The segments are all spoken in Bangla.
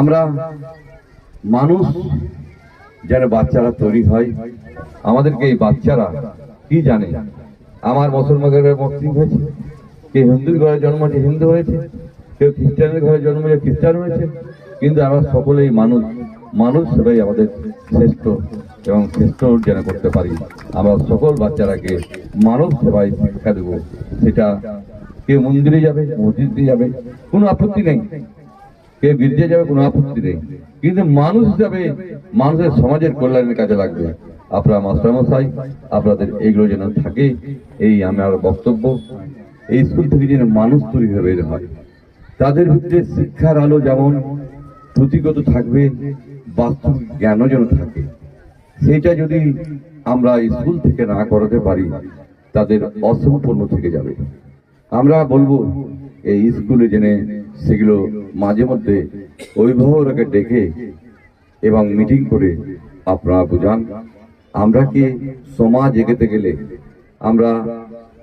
আমরা মানুষ যেন বাচ্চারা তৈরি হয়। আমাদেরকে এই বাচ্চারা কি জানে? আমার মুসলমানের মুসলিম হয়েছে, কেউ হিন্দুর ঘরে জন্ম হয়েছে, হিন্দু হয়েছে, কেউ খ্রিস্টানের ঘরে জন্ম হয়েছে, খ্রিস্টান হয়েছে। কিন্তু আমরা সকলেই মানুষ মানুষ সেবাই আমাদের শ্রেষ্ঠ এবং শ্রেষ্ঠ যেন করতে পারি। আমরা সকল বাচ্চারাকে মানব সেবায় শিক্ষা দেবো। সেটা কেউ মন্দিরে যাবে, মসজিদে যাবে, কোনো আপত্তি নেই। কেউ গির্জে যাবে কোনো আপত্তি নেই। কিন্তু মানুষ হিসাবে মানুষের সমাজের কল্যাণের কাজে লাগবে। আপনারা মাস্টারমশাই, আপনাদের এগুলো যেন থাকে, এই আমার বক্তব্য। এই স্কুল থেকে যেন মানুষ তৈরি হয়ে হয়। তাদের ভিতরে শিক্ষার আলো যেমন প্রতিগত থাকবে, বাস্তব জ্ঞানও যেন থাকে। সেটা যদি আমরা স্কুল থেকে না করাতে পারি, তাদের অসম্পূর্ণ থেকে যাবে। আমরা বলব এই স্কুলে জেনে সেগুলো মাঝে মধ্যে অভিভাবকরাকে ডেকে এবং মিটিং করে আপনারা বুঝান। আমরা কি সমাজ এগোতে গেলে আমরা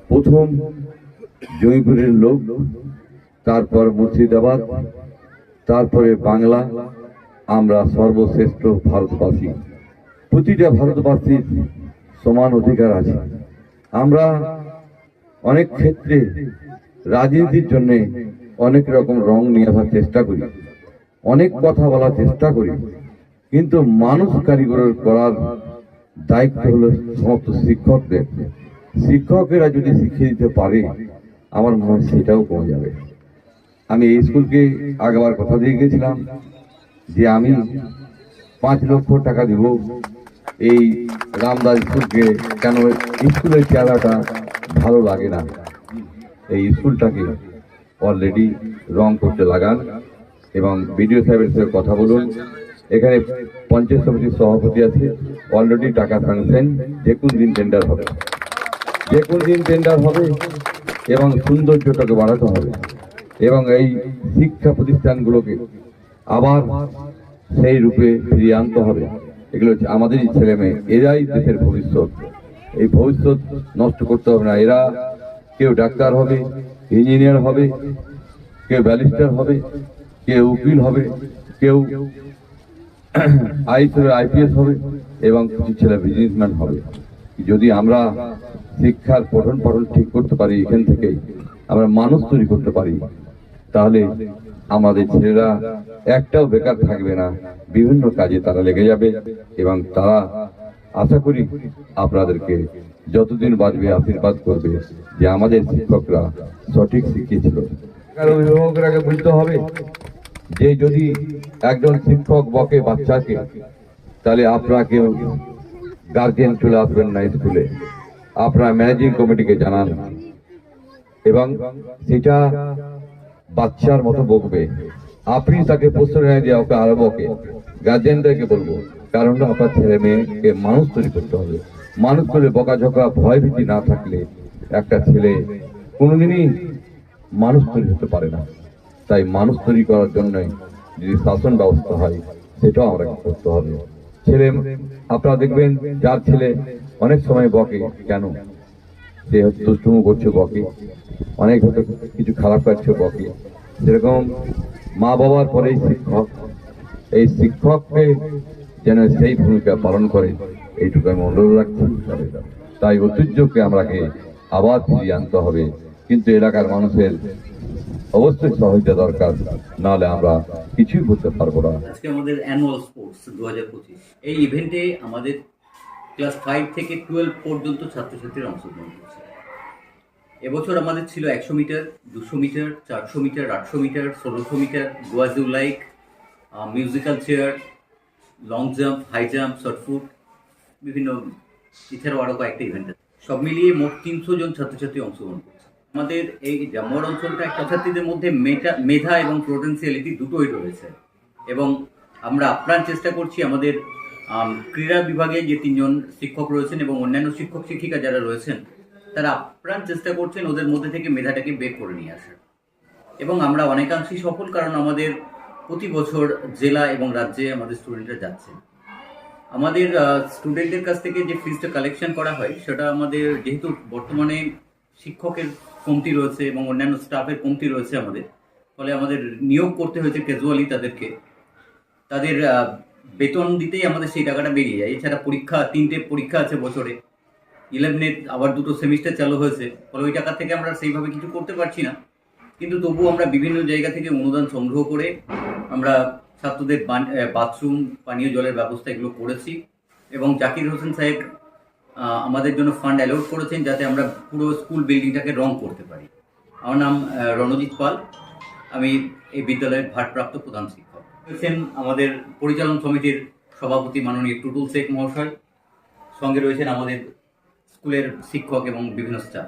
প্রথম জয়পুরের লোক, তারপর মুর্শিদাবাদ, তারপরে বাংলা, আমরা সর্বশ্রেষ্ঠ ভারতবাসী। প্রতিটা ভারতবাসীর সমান অধিকার আছে। আমরা অনেক ক্ষেত্রে রাজনীতির জন্য অনেক রকম রং নিয়ে আসার চেষ্টা করি। অনেক কথা বলার চেষ্টা করি। কিন্তু মানুষ কারিগর করার দায়িত্ব হলো সমস্ত শিক্ষকদের। শিক্ষকেরা যদি শিখিয়ে দিতে পারে, আমার মনে হয় সেটাও কমে যাবে। আমি এই স্কুলকে আগেবার কথা দিয়ে গেছিলাম যে আমি পাঁচ লক্ষ টাকা দিব এই রামদাস স্কুলকে কেন? স্কুলের চেহারাটা ভালো লাগে না। এই স্কুলটাকে অলরেডি রং করতে লাগান এবং বিডিও সাহেবের সাথে কথা বলুন। এখানে পঞ্চায়েত সমিতির সভাপতি আছে অলরেডি টাকা স্যাংশন যে কোন দিন টেন্ডার হবে। যে কোন দিন টেন্ডার হবে এবং সৌন্দর্যটাকে বাড়াতে হবে। এবং এই শিক্ষা প্রতিষ্ঠানগুলোকে আবার সেই রূপে ফিরিয়ে আনতে হবে। এগুলো হচ্ছে আমাদেরই ছেলে মেয়ে এরাই দেশের ভবিষ্যৎ। এই ভবিষ্যৎ নষ্ট করতে হবে না। এরা কেউ ডাক্তার হবে, ইঞ্জিনিয়ার হবে, কেউ ব্যারিস্টার হবে, কেউ উকিল হবে, কেউ আইস হবে আইপিএস হবে এবং কিছু ছেলে বিজনেসম্যান হবে। যদি আমরা শিক্ষার পঠন পঠন ঠিক করতে পারি এখান থেকে, আমরা মানুষ তৈরি করতে পারি, তাহলে আমাদের ছেলেরা একটাও বেকার থাকবে না, বিভিন্ন কাজে তারা লেগে যাবে এবং তারা, আশা করি আপনাদেরকে যতদিন বাঁচবে আশীর্বাদ করবে যে আমাদের শিক্ষকরা সঠিক শিখিয়েছিল অভিভাবকরাকে বুঝতে হবে যে যদি একজন শিক্ষক বকে বাচ্চাকে তাহলে আপনারা কেউ গার্জিয়ান চলে আসবেন না স্কুলে। আপনারা ম্যানেজিং কমিটিকে জানান। এবং সেটা বাচ্চার মতো বকবে। আপনি তাকে প্রশ্রয় দিয়ে ওকে আরও বকে গার্জিয়ানদেরকে বলব কারণ আপনার ছেলে মেয়েকে মানুষ তৈরি করতে হবে। মানুষ করে বকাঝকা ভয় ভীতি না থাকলে একটা ছেলে কোনোদিনই মানুষ তৈরি হতে পারে না। তাই মানুষ তৈরি করার জন্য যদি শাসন ব্যবস্থা হয়, সেটাও আমরা করতে হবে। ছেলে, আপনারা দেখবেন, যার ছেলে অনেক সময় বকে, কেন? সে হচ্ছে দুষ্টুমু করছে, বকে। অনেক হয়তো কিছু খারাপ কাজছে বকে। যেরকম মা বাবার পরেই শিক্ষক, এই শিক্ষককে যেন সেই ভূমিকা পালন করে। এইটুকু আমি অনুরোধ রাখছি। তাই ঐতিহ্যকে আমরাকে আবার ফিরিয়ে আনতে হবে। কিন্তু এলাকার মানুষের অবশ্যই সহযোগিতা দরকার। নাহলে আমরা কিছুই করতে পারব না। আজকে আমাদের অ্যানুয়াল স্পোর্টস দু এই ইভেন্টে আমাদের ক্লাস ফাইভ থেকে টুয়েলভ পর্যন্ত ছাত্রছাত্রীরা অংশগ্রহণ করছে। এবছর আমাদের ছিল একশো মিটার, দুশো মিটার, চারশো মিটার, আটশো মিটার, ষোলোশো metre, গোয়াজু like musical chair long jump high jump shot put বিভিন্ন এছাড়াও আরও কয়েকটা ইভেন্ট আছে। সব মিলিয়ে মোট তিনশো জন ছাত্রছাত্রী অংশগ্রহণ করছে। আমাদের এই জামুয়ার অঞ্চলটা ছাত্রছাত্রীদের মধ্যে মেধা মেধা এবং পোটেন্সিয়ালিটি দুটোই রয়েছে। এবং আমরা আপ্রাণ চেষ্টা করছি আমাদের ক্রীড়া বিভাগে যে তিনজন শিক্ষক রয়েছেন এবং অন্যান্য শিক্ষক শিক্ষিকা যারা রয়েছেন, তারা আপ্রাণ চেষ্টা করছেন ওদের মধ্যে থেকে মেধাটাকে বের করে নিয়ে আসার। এবং আমরা অনেকাংশেই সফল কারণ আমাদের প্রতি বছর জেলা এবং রাজ্যে আমাদের স্টুডেন্টরা যাচ্ছেন। আমাদের স্টুডেন্টদের কাছ থেকে যে ফিজটা কালেকশন করা হয়, সেটা আমাদের যেহেতু বর্তমানে শিক্ষকের কমতি রয়েছে এবং অন্যান্য স্টাফের কমতি রয়েছে আমাদের, ফলে আমাদের নিয়োগ করতে হয়েছে ক্যাজুয়ালি তাদেরকে। তাদের বেতন দিতেই আমাদের সেই টাকাটা বেরিয়ে যায়। এছাড়া পরীক্ষা, তিনটে পরীক্ষা আছে বছরে। ইলেভেনের আবার দুটো সেমিস্টার চালু হয়েছে, ফলে ওই টাকা থেকে আমরা সেইভাবে কিছু করতে পারছি না। কিন্তু তবুও আমরা বিভিন্ন জায়গা থেকে অনুদান সংগ্রহ করে আমরা ছাত্রদের বাথরুম, পানীয় জলের ব্যবস্থা এগুলো করেছি এবং জাকির হোসেন সাহেব আমাদের জন্য ফান্ড অ্যালোট করেছেন যাতে আমরা পুরো স্কুল বিল্ডিংটাকে রং করতে পারি। আমার নাম রণজিৎ পাল। আমি এই বিদ্যালয়ের ভারপ্রাপ্ত প্রধান শিক্ষক। রয়েছেন আমাদের পরিচালন সমিতির সভাপতি মাননীয় টুটুল শেখ মহাশয়। সঙ্গে রয়েছেন আমাদের স্কুলের শিক্ষক এবং বিভিন্ন স্টাফ।